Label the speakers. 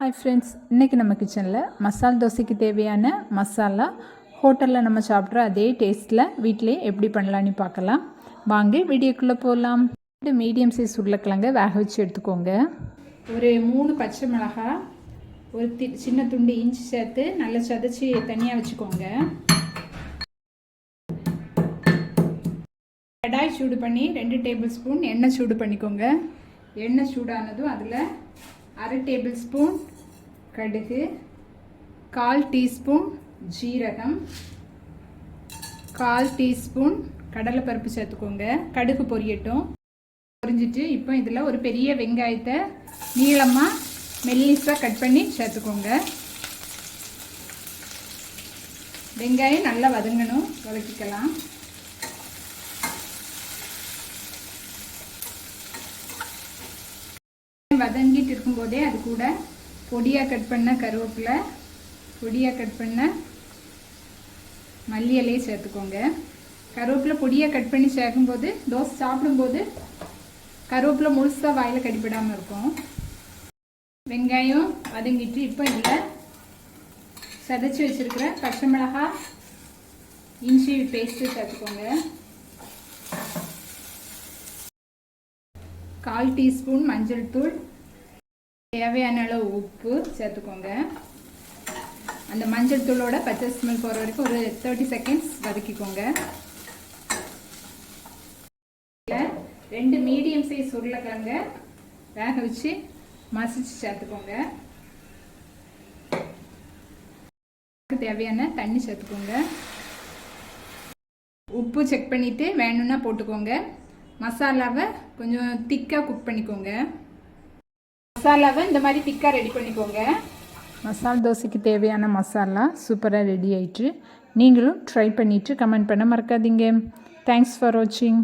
Speaker 1: Hi friends இன்றைக்கி நம்ம கிச்சனில் மசால் தோசைக்கு தேவையான மசாலா ஹோட்டலில் நம்ம சாப்பிட்ற அதே டேஸ்ட்டில் வீட்டிலே எப்படி பண்ணலான்னு பார்க்கலாம். வாங்க வீடியோக்குள்ளே போகலாம் ரெண்டு மீடியம் சைஸ் உருளைக்கிழங்க வேக வச்சு எடுத்துக்கோங்க. ஒரு மூணு பச்சை மிளகாய் ஒரு தி சின்ன துண்டு இஞ்சி சேர்த்து நல்லா சதைச்சி தனியாக வச்சுக்கோங்க. கடாய் சூடு பண்ணி ரெண்டு டேபிள் ஸ்பூன் எண்ணெய் சூடு பண்ணிக்கோங்க. எண்ணெய் சூடானதும் அதில் அரை டேபிள் ஸ்பூன் கடுகு கால் டீஸ்பூன் ஜீரகம் கால் டீஸ்பூன் கடலைப்பருப்பு சேர்த்துக்கோங்க. கடுகு பொரியட்டும். பொரிஞ்சிட்டு இப்போ இதில் ஒரு பெரிய வெங்காயத்தை நீளமாக மெல்லிஸாக கட் பண்ணி சேர்த்துக்கோங்க. வெங்காயம் நல்லா வதங்கணும். வதக்கிக்கலாம். வதங்கிட்டு இருக்கும்போதே அது கூட பொடியாக கட் பண்ண கருவேப்பிலை பொடியாக கட் பண்ண மல்லி இலையை சேர்த்துக்கோங்க. கருவேப்பிலை பொடியாக கட் பண்ணி சேர்க்கும்போது தோசை சாப்பிடும்போது கருவேப்பிலை முழுசாக வாயில் கடிப்படாமல் இருக்கும். வெங்காயம் வதங்கிட்டு இப்போ இதில் சதைச்சி வச்சுருக்கிற பச்சை மிளகாய் இஞ்சி பேஸ்ட்டு சேர்த்துக்கோங்க. கால் டீஸ்பூன் மஞ்சள் தூள். தேவையான அளவு உப்பு சேர்த்துக்கோங்க. அந்த மஞ்சள் தூளோட பச்சை ஸ்மெல் போகிற வரைக்கும் ஒரு தேர்ட்டி செகண்ட்ஸ் வதக்கிக்கோங்க. ரெண்டு மீடியம் சைஸ் உருளைக்கிழங்க வேக வச்சு மசிச்சு சேர்த்துக்கோங்க. தேவையான தண்ணி சேர்த்துக்கோங்க. உப்பு செக் பண்ணிவிட்டு வேணும்னா போட்டுக்கோங்க. மசாலாவை கொஞ்சம் திக்காக குக் பண்ணிக்கோங்க. மசாலாவை இந்த மாதிரி திக்காக ரெடி பண்ணிக்கோங்க. மசால் தோசைக்கு தேவையான மசாலா சூப்பராக ரெடி ஆயிட்டு நீங்களும் ட்ரை பண்ணிவிட்டு கமெண்ட் பண்ண மறக்காதீங்க. தேங்க்ஸ் ஃபார் வாட்சிங்